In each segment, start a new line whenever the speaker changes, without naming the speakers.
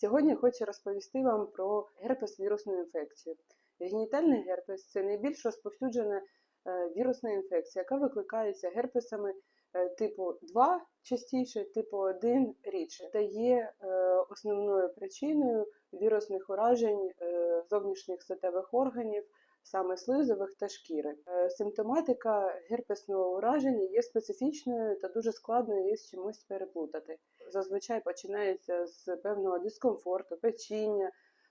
Сьогодні хочу розповісти вам про герпес вірусну інфекцію. Генітальний герпес це найбільш розповсюджена е, вірусна інфекція, яка викликається герпесами е, типу 2 частіше, типу 1 рідше, та є е, основною причиною вірусних уражень зовнішніх статевих органів, саме слизових та шкіри. Симптоматика герпесного ураження є специфічною та дуже складно її з чимось переплутати. Зазвичай починається з певного дискомфорту, печіння,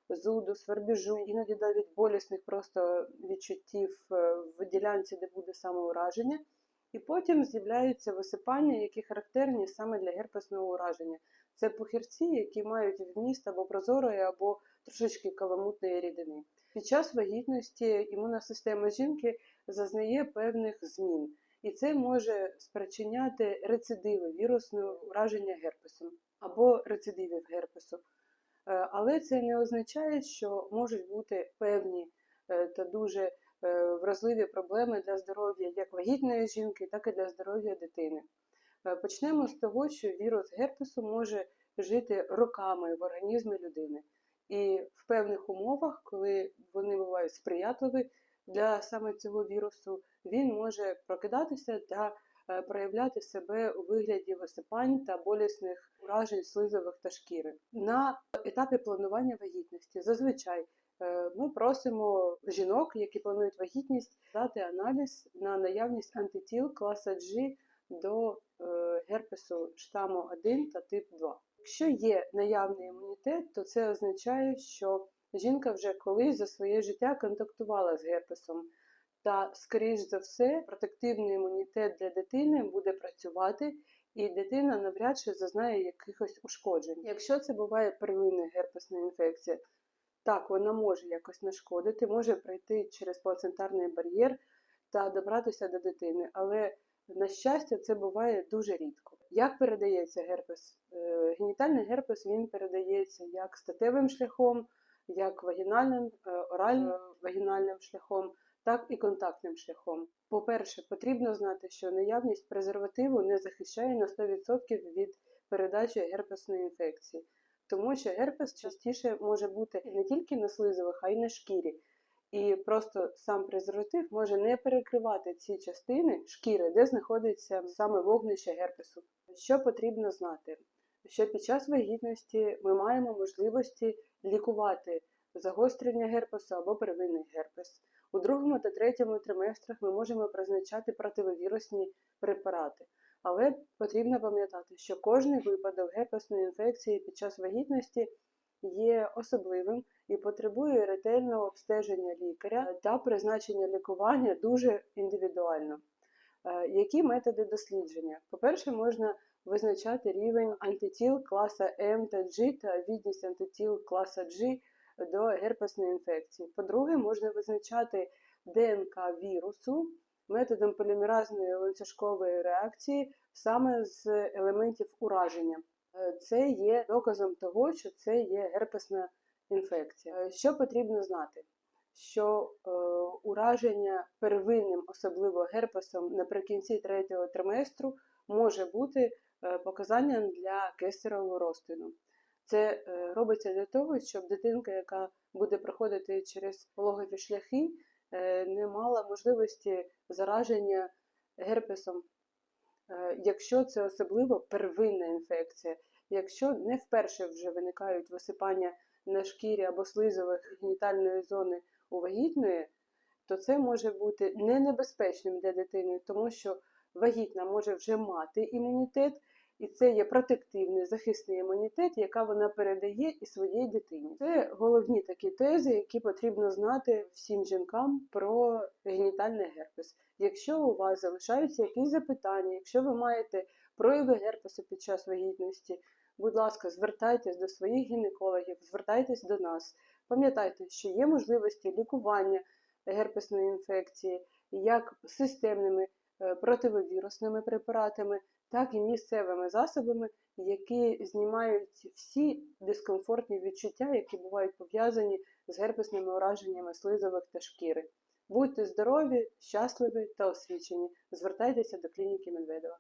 зуду, свербіжу, іноді навіть болісних просто відчуттів е, в ділянці, де буде самоураження. І потім з'являються висипання, які характерні саме для герпесного ураження. Це пухирці, які мають вміст або прозорої, або трошечки каламутної рідини. Під час вагітності імунна система жінки зазнає певних змін, і це може спричиняти рецидиви вірусного ураження герпесом або рецидивів герпесу. Е, Але це не означає, що можуть бути певні е, та дуже е, вразливі проблеми для здоров'я як вагітної жінки, так і для здоров'я дитини. Почнемо з того, що вірус герпесу може жити роками в організмі людини. І в певних умовах, коли вони бувають сприятливі для саме цього вірусу, він може прокидатися та е, проявляти себе у вигляді висипань та болісних уражень слизових та шкіри. На етапі планування вагітності зазвичай е, ми просимо жінок, які планують вагітність, дати аналіз на наявність антитіл класа G до е, герпесу штаму 1 та тип 2. Якщо є наявний імунітет, то це означає, що жінка вже колись за своє життя контактувала з герпесом. Та, скоріш за все, протективний імунітет для дитини буде працювати, і дитина навряд чи зазнає якихось ушкоджень. Якщо це буває первинна герпесна інфекція, так, вона може якось нашкодити, може пройти через плацентарний бар'єр та добратися до дитини, але на щастя, це буває дуже рідко. Як передається герпес? Е, Генітальний герпес він передається як статевим шляхом, як вагінальним, е, орально вагінальним шляхом, так і контактним шляхом. По-перше, потрібно знати, що наявність презервативу не захищає на 100% від передачі герпесної інфекції, тому що герпес частіше може бути не тільки на слизових, а й на шкірі. І просто сам презерватив може не перекривати ці частини шкіри, де знаходиться саме вогнище герпесу. Що потрібно знати? Що під час вагітності ми маємо можливості лікувати загострення герпесу або первинний герпес. У другому та третьому триместрах ми можемо призначати противовірусні препарати. Але потрібно пам'ятати, що кожний випадок герпесної інфекції під час вагітності є особливим і потребує ретельного обстеження лікаря та призначення лікування дуже індивідуально. Е, Які методи дослідження? По-перше, можна визначати рівень антитіл класа М та G та відність антитіл класа G до герпесної інфекції. По-друге, можна визначати ДНК вірусу методом полімеразної ланцюжкової реакції саме з елементів ураження. Е, Це є доказом того, що це є герпесна інфекція. Е, Що потрібно знати? Що е, ураження первинним, особливо герпесом, наприкінці третього триместру може бути показанням для кесарового розтину. Це е, робиться для того, щоб дитинка, яка буде проходити через пологові шляхи, е, не мала можливості зараження герпесом, е, якщо це особливо первинна інфекція. Якщо не вперше вже виникають висипання на шкірі або слизових генітальної зони у вагітної, то це може бути не небезпечним для дитини, тому що вагітна може вже мати імунітет, і це є протективний захисний імунітет, яка вона передає і своїй дитині. Це головні такі тези, які потрібно знати всім жінкам про генітальний герпес. Якщо у вас залишаються якісь запитання, якщо ви маєте прояви герпесу під час вагітності, будь ласка, звертайтесь до своїх гінекологів, звертайтесь до нас. Пам'ятайте, що є можливості лікування герпесної інфекції як системними противовірусними препаратами, так і місцевими засобами, які знімають всі дискомфортні відчуття, які бувають пов'язані з герпесними ураженнями слизових та шкіри. Будьте здорові, щасливі та освічені. Звертайтеся до клініки Медведова.